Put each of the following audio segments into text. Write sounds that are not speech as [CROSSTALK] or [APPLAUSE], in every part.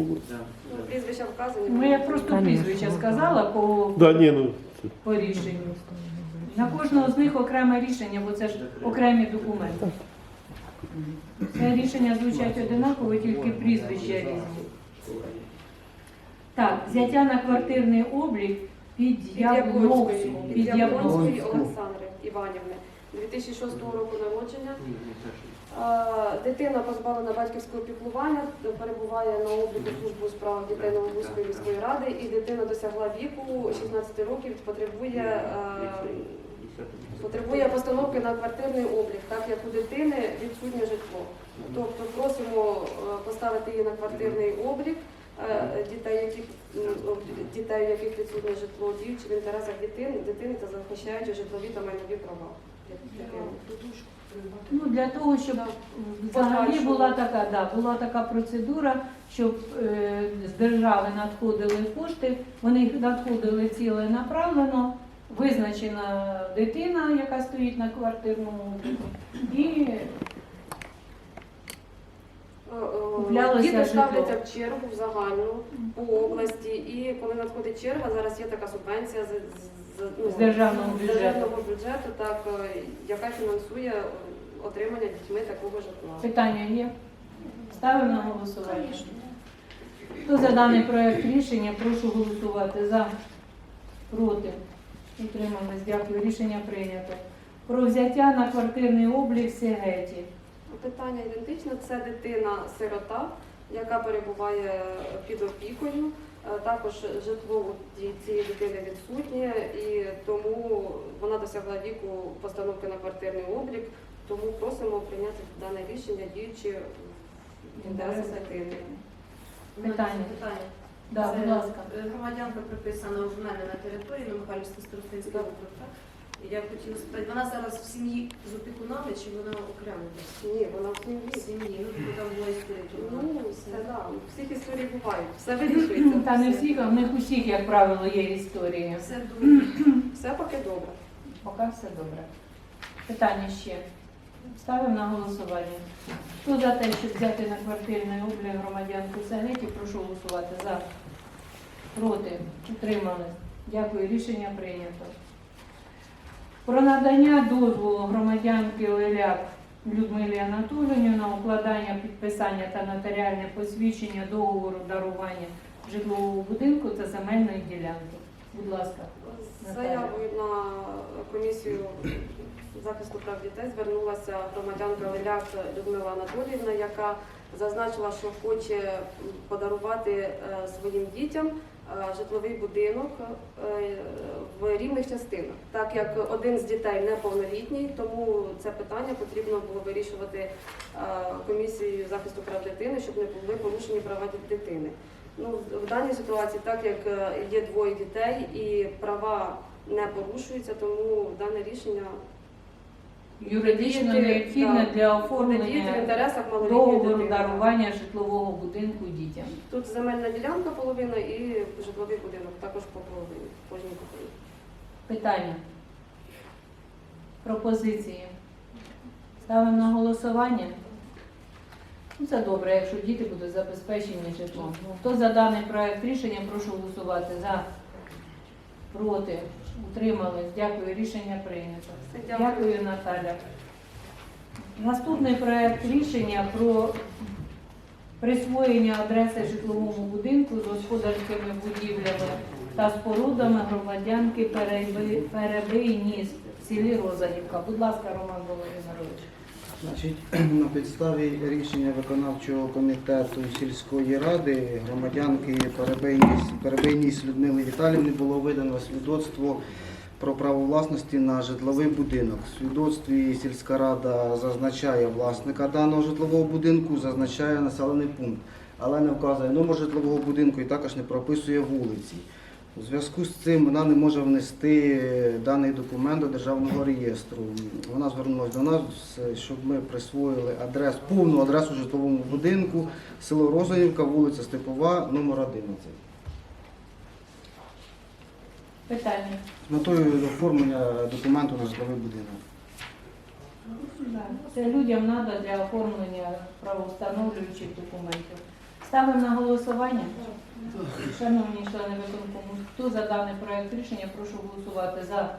Ну, прізвища вказані. Ну, я просто прізвище сказала по, Да, ні, ну по рішенню. На кожного з них окреме рішення, бо це ж окремі документи. Це рішення звучать одинаково, тільки прізвища різні. Так, взяття на квартирний облік під Під Яблонської, Яблонську. під Під Яблонської Олександри Іванівни, 2006 року народження. Е, Дитина позбавлена батьківського піклування, перебуває на обліку служби у справах дітей Новобузької міської ради, і дитина досягла віку 16 років, потребує, е, потребує постановки на квартирний облік, так як у дитини відсутнє житло. Тобто просимо е, поставити її на квартирний облік дітей, яких дітей, у яких відсутнє житло, діючи в інтересах дитини, дитини та захищаючи житлові та майнові права. Ну, для того, щоб взагалі була така, да, була така процедура, щоб е, з держави надходили кошти, вони надходили ціленаправлено, визначена дитина, яка стоїть на квартирному і Діти ставляться в чергу в загальну по області, і коли надходить черга, зараз є така субвенція з, з, з- ну, З державного з бюджету. державного бюджету, так, е, яка фінансує отримання дітьми такого житла. питання є. Ставимо на голосування. Хто за даний проект рішення, прошу голосувати за, проти. Утримались, дякую. Рішення прийнято. Про взяття на квартирний облік Сігеті. Питання ідентичне. Це дитина-сирота, яка перебуває під опікою. Е, Також житло у цієї дитини відсутнє, і тому вона досягла віку постановки на квартирний облік. Тому просимо прийняти дане рішення, діючи в інтересах дитини. Питання. Питання. Да, будь ласка. е, Громадянка приписана у мене на території, на Михайлівський Старостинський округ. І Я б хотіла спитати, вона зараз в сім'ї з опікунами чи вона окремо? Ні, вона в В сім'ї. сім'ї, ну тут там була історія. Ну, все да. Всіх історій бувають. Все вирішується. Та не всіх, а в них усіх, як правило, є історії. Все дуже. Все поки добре. Поки все добре. Питання ще. Ставимо на голосування. Хто за те, щоб взяти на квартирний облік громадянку Сагеті, прошу голосувати за. Проти. Утримались. Дякую. Рішення прийнято. Про надання дозволу громадянки Леляк Людмилі Анатоліївні на укладання підписання та нотаріальне посвідчення договору дарування житлового будинку та земельної ділянки. Будь ласка. З заявою на комісію захисту прав дітей звернулася громадянка Леляк Людмила Анатоліївна, яка зазначила, що хоче подарувати е, своїм дітям е, житловий будинок е, в рівних частинах. Так як один з дітей неповнолітній, тому це питання потрібно було вирішувати комісією захисту прав дитини, щоб не були порушені права дитини. Ну, в- даній ситуації, так як є двоє дітей і права не порушуються, тому дане рішення Юридично необхідне для оформлення договору дарування житлового будинку дітям. Тут земельна ділянка половина і житловий будинок також по половині, кожній половині. Питання. Пропозиції. Ставимо на голосування. Ну, це добре, якщо діти будуть забезпечені житлом. Ну, хто за даний проект рішення, прошу голосувати. За, проти, утримались. Дякую. Рішення прийнято. Дякую. Наталя. Наступний проект рішення про присвоєння адреси житловому будинку з господарськими будівлями та спорудами громадянки Переби- Перебий в селі Розанівка. Будь ласка, Роман Володимирович. Значить, [CLEARS THROAT] на підставі рішення виконавчого комітету сільської ради громадянки Перебийніс, Людмили Віталівни було видано свідоцтво про право власності на житловий будинок. В свідоцтві сільська рада зазначає власника даного житлового будинку, зазначає населений пункт, але не вказує номер житлового будинку і також не прописує вулиці. У зв'язку з цим вона не може внести даний документ до державного реєстру. Вона звернулася до нас, щоб ми присвоїли адрес, повну адресу житловому будинку, село Розанівка, вулиця Степова, номер 11. Питання. З метою оформлення документу на житловий будинок. Це людям треба для оформлення правовстановлюючих документів. Ставимо на голосування. Шановні члени виконкому, хто за даний проект рішення, прошу голосувати за,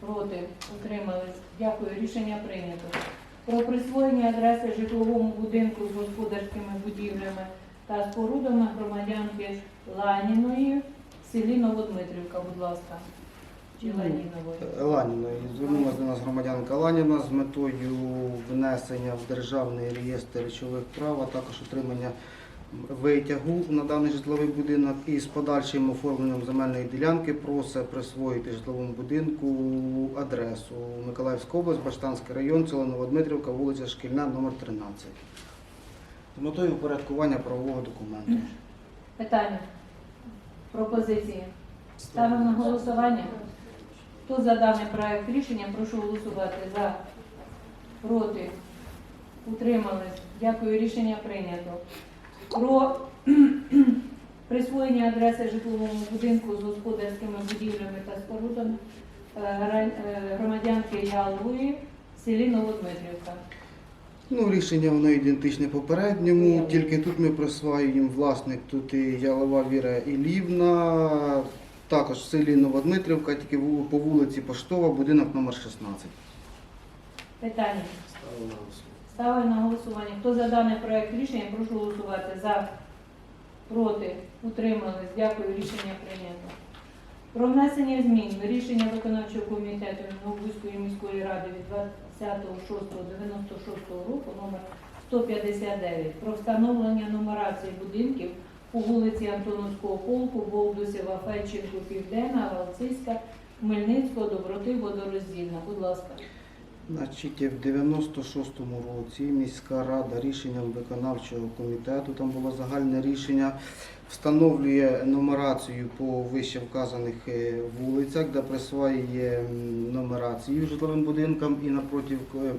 проти, утримались. Дякую, рішення прийнято. Про присвоєння адреси житловому будинку з господарськими будівлями та спорудами громадянки Ланіної в селі Новодмитрівка, будь ласка. Ну? Ланіної. Звернулася до нас громадянка Ланіна з метою внесення в державний реєстр речових прав, а також отримання витягу на даний житловий будинок і з подальшим оформленням земельної ділянки просить присвоїти житловому будинку адресу Миколаївська область, Баштанський район, село Новодмитрівка, вулиця Шкільна, номер 13. З метою упорядкування правового документу. Питання? Пропозиції? Ставимо на голосування. Хто за даний проект рішення, прошу голосувати за, проти, утримались. Дякую, рішення прийнято. Про [CLEARS THROAT] присвоєння адреси житловому будинку з господарськими будівлями та спорудами е, е, громадянки Ялової в селі Новодмитрівка. Ну, рішення воно ідентичне попередньому, тільки тут ми присваюємо власник, тут і Ялова Віра Ілівна, також в селі Новодмитрівка, тільки по вулиці Поштова, будинок номер 16. Питання. Ставлю на голосування. Хто за даний проект рішення, прошу голосувати за, проти, утримались. Дякую, рішення прийнято. Про внесення змін в рішення виконавчого комітету Новобузької міської ради від 26.96 року номер 159 про встановлення нумерації будинків по вулиці Антоновського полку, Болдусєва, Фельченко, Південна, Галцизька, Хмельницького, Доброти, Водороздільна. Будь ласка. Значить, в 96-му році міська рада рішенням виконавчого комітету, там було загальне рішення, встановлює нумерацію по вище вказаних е, вулицях, де присвоює нумерацію житловим будинкам і напроти е,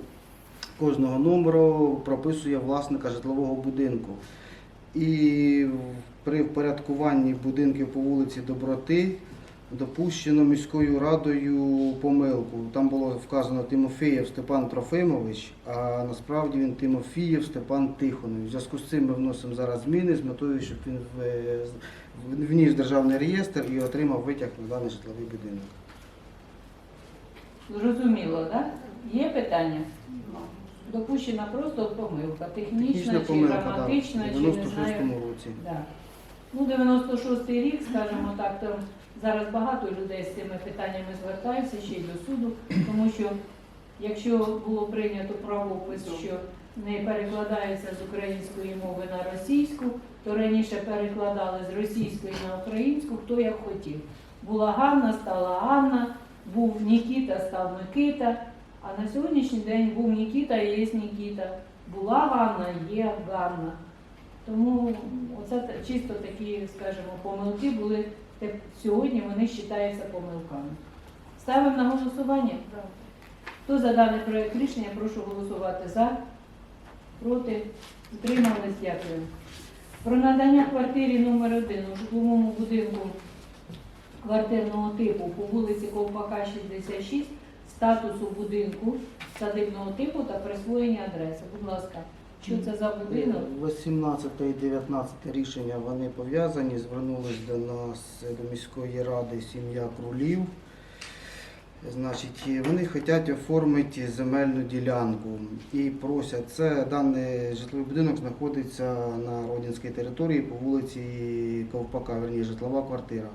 кожного номеру прописує власника житлового будинку. І при впорядкуванні будинків по вулиці Доброти допущено міською радою помилку. Там було вказано Тимофієв Степан Трофимович, а насправді він Тимофієв Степан Тихонович. В зв'язку з цим ми вносимо зараз зміни з метою, щоб він в- вніс в державний реєстр і отримав витяг на даний житловий будинок. Зрозуміло, так? Є питання? Допущена просто помилка, технічна, Технічна чи помилка, граматична, в чи не знаю. 96-му році. Да. Ну, 96-й рік, скажімо так, там зараз багато людей з цими питаннями звертаються ще й до суду, тому що якщо було прийнято правопис, що не перекладається з української мови на російську, то раніше перекладали з російської на українську, хто як хотів. Була Ганна, стала Анна, був Нікіта, став Микита, а на сьогоднішній день був Нікіта і є Нікіта. Була Ганна, є Ганна. Тому оце чисто такі, скажімо, помилки були сьогодні. Вони вважаються помилками. Ставимо на голосування. Хто за даний проект рішення, прошу голосувати за, проти, утримались, дякую. Про надання квартирі номер 1 у житловому будинку квартирного типу по вулиці Ковпака 66 статусу будинку садибного типу та присвоєння адреси. Будь ласка, що це за будинок? 18 і 19 рішення вони пов'язані. Звернулись до нас до міської ради сім'я крулів. Значить, вони хочуть оформити земельну ділянку і просять це даний житловий будинок знаходиться на Родинській території по вулиці Ковпака, верні житлова квартира.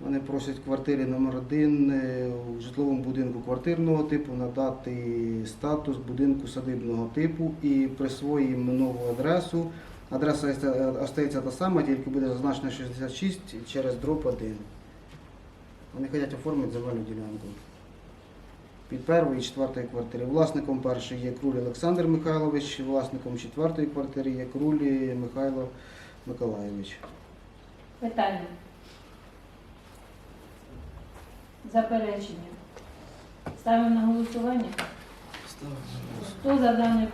Вони просять квартирі номер 1 у житловому будинку квартирного типу надати статус будинку садибного типу і присвоїмо нову адресу. Адреса остається та сама, тільки буде зазначено 66 через дроб 1. Вони хочуть оформити земельну ділянку. Під першої і четвертої квартири. Власником першої є Круль Олександр Михайлович, власником четвертої квартири є Крулі Михайло Миколайович. Питання. Заперечення. Ставимо на голосування. Хто за даний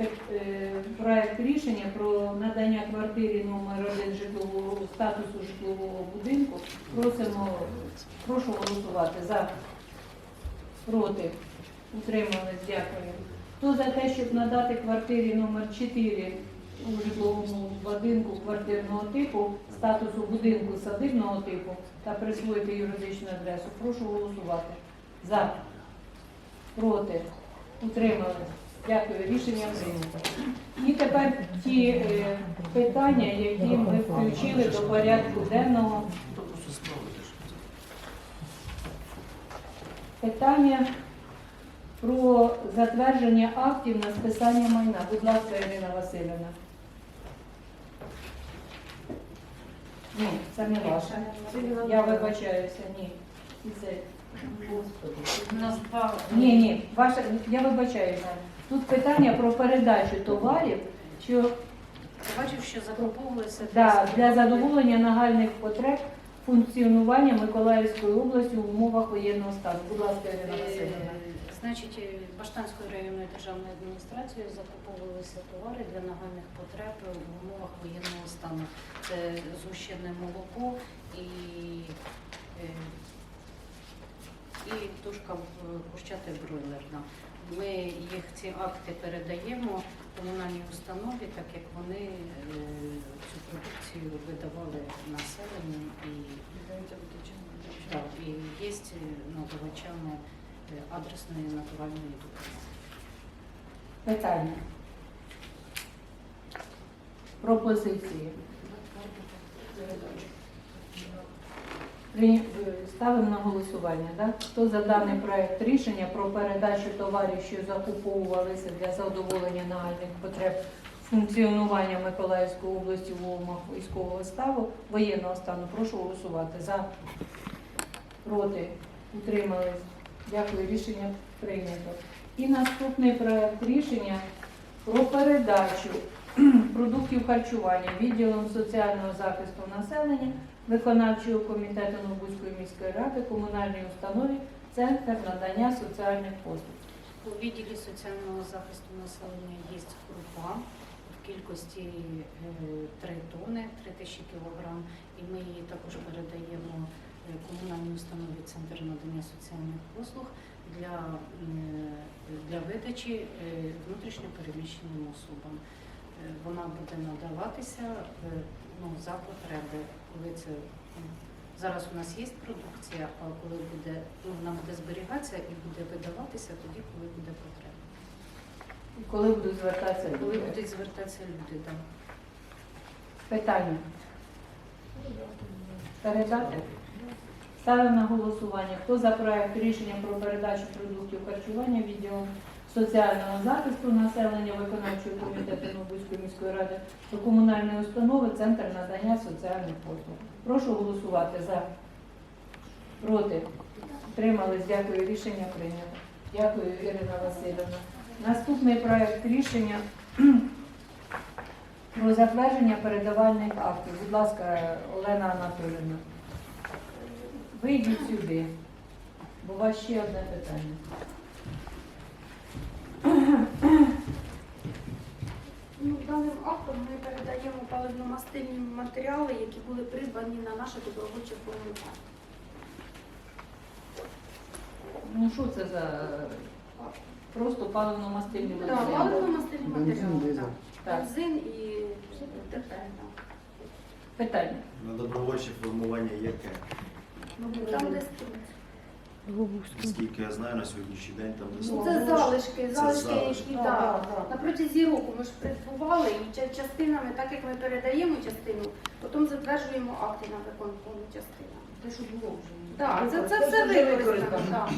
е, е, проект рішення про надання квартирі номер 1 житлового статусу житлового будинку, просимо, прошу голосувати за, проти, утримались, дякую. Хто за те, щоб надати квартирі номер 4 у житловому будинку квартирного типу, статусу будинку садибного типу та присвоїти юридичну адресу. Прошу голосувати. За. Проти. Утримали. Дякую. Рішення прийнято. І тепер ті е, питання, які ми включили до порядку денного. Питання про затвердження актів на списання майна. Будь ласка, Ірина Васильівна. Ні, це не ваше. Я вибачаюся, ні. Це. У нас два Ні, ні, ваше, я вибачаюся. Тут питання про передачу товарів, що Я бачив, що закуповувалися да, для задоволення нагальних потреб функціонування Миколаївської області в умовах воєнного стану. Будь ласка, Ірина Васильівна. Е, Значить, е, Баштанською районною державною адміністрацією закуповувалися товари для нагальних потреб в умовах воєнного стану. Це згущене молоко і, е, і тушка в кущати бройлерна. Ми їх ці акти передаємо комунальній установі, так як вони е, цю продукцію видавали населенню і і є надавачами е, адресної натуральної допомоги. Питання. Пропозиції. Е, Ставимо на голосування. Да? Хто за даний проект рішення про передачу товарів, що закуповувалися для задоволення нагальних потреб функціонування Миколаївської області в умовах військового ставу, воєнного стану, прошу голосувати. За, проти, утримались. Дякую, рішення прийнято. І наступний проект рішення про передачу [CLEARS THROAT] продуктів харчування відділом соціального захисту населення виконавчого комітету Новбузької міської ради комунальній установі Центр надання соціальних послуг. У відділі соціального захисту населення є крупа в кількості 3 тонни, 3 тисячі кілограм, і ми її також передаємо е, комунальній установі Центр надання соціальних послуг для, для видачі е, внутрішньо переміщеним особам. Е, Вона буде надаватися е, ну, за потреби, коли це зараз у нас є продукція, а коли буде ну, вона буде зберігатися і буде видаватися тоді, коли буде потреба. Коли будуть звертатися Коли люди? будуть звертатися люди, так. Питання. Передати? Ставимо на голосування. Хто за проект рішення про передачу продуктів харчування відділом соціального захисту населення виконавчого комітету Новбузької міської ради до комунальної установи Центр надання соціальних послуг. Прошу голосувати за. Проти. Тримались. Дякую. Рішення прийнято. Дякую, Ірина Васильівна. Наступний проект рішення [CLEARS THROAT] про затвердження передавальних актів. Будь ласка, Олена Анатолійовна. Вийдіть сюди, бо у вас ще одне питання. Ну, даним актом ми передаємо паливно-мастильні матеріали, які були придбані на наше добровольче формування. Ну що це за просто паливно-мастильні Так, матеріали? паливно-мастильні Бензин, матеріали. дизель. Так. Так, Бензин і ТП. питання. На добровольче формування яке? Наскільки я знаю, на сьогоднішній день там десь ну, це залишки, Це залишки, залишки. які так. На протязі року ми ж придбували і ча- частинами, так як ми передаємо частину, потім затверджуємо акти на виконкому частинами. Те, що було вже. Так, це, це все використано. так.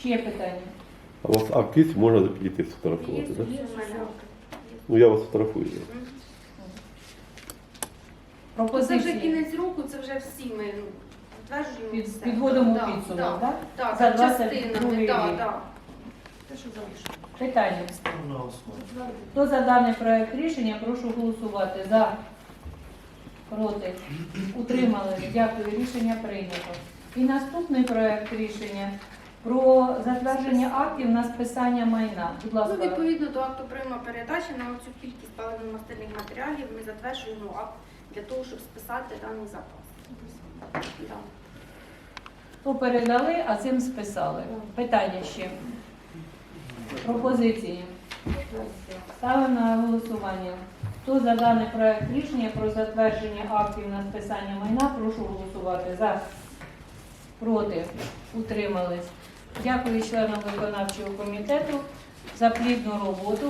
Ще питання. А у вас акт можна підійти Є, сфотографувати, так? є у мене акти. Ну я вас фотографую. Мгм. Це вже Пропозиції. кінець року, це вже всі ми ну. Під, все. підводимо Да, підсумок, да, так? Так, За за 22 частинами, рік. так, так. Питання. на основі. Хто за даний проект рішення, прошу голосувати. За. Проти. Утримали. Дякую. Рішення прийнято. І наступний проект рішення про затвердження актів на списання майна. Будь Ну, ласка. відповідно до акту прийому передачі на цю кількість паливно-мастильних матеріалів ми затверджуємо акт для того, щоб списати даний запас. То передали, а цим списали. Питання ще. Пропозиції. Ставимо на голосування. Хто за даний проект рішення про затвердження актів на списання майна, прошу голосувати. За. Проти. Утримались. Дякую членам виконавчого комітету за плідну роботу.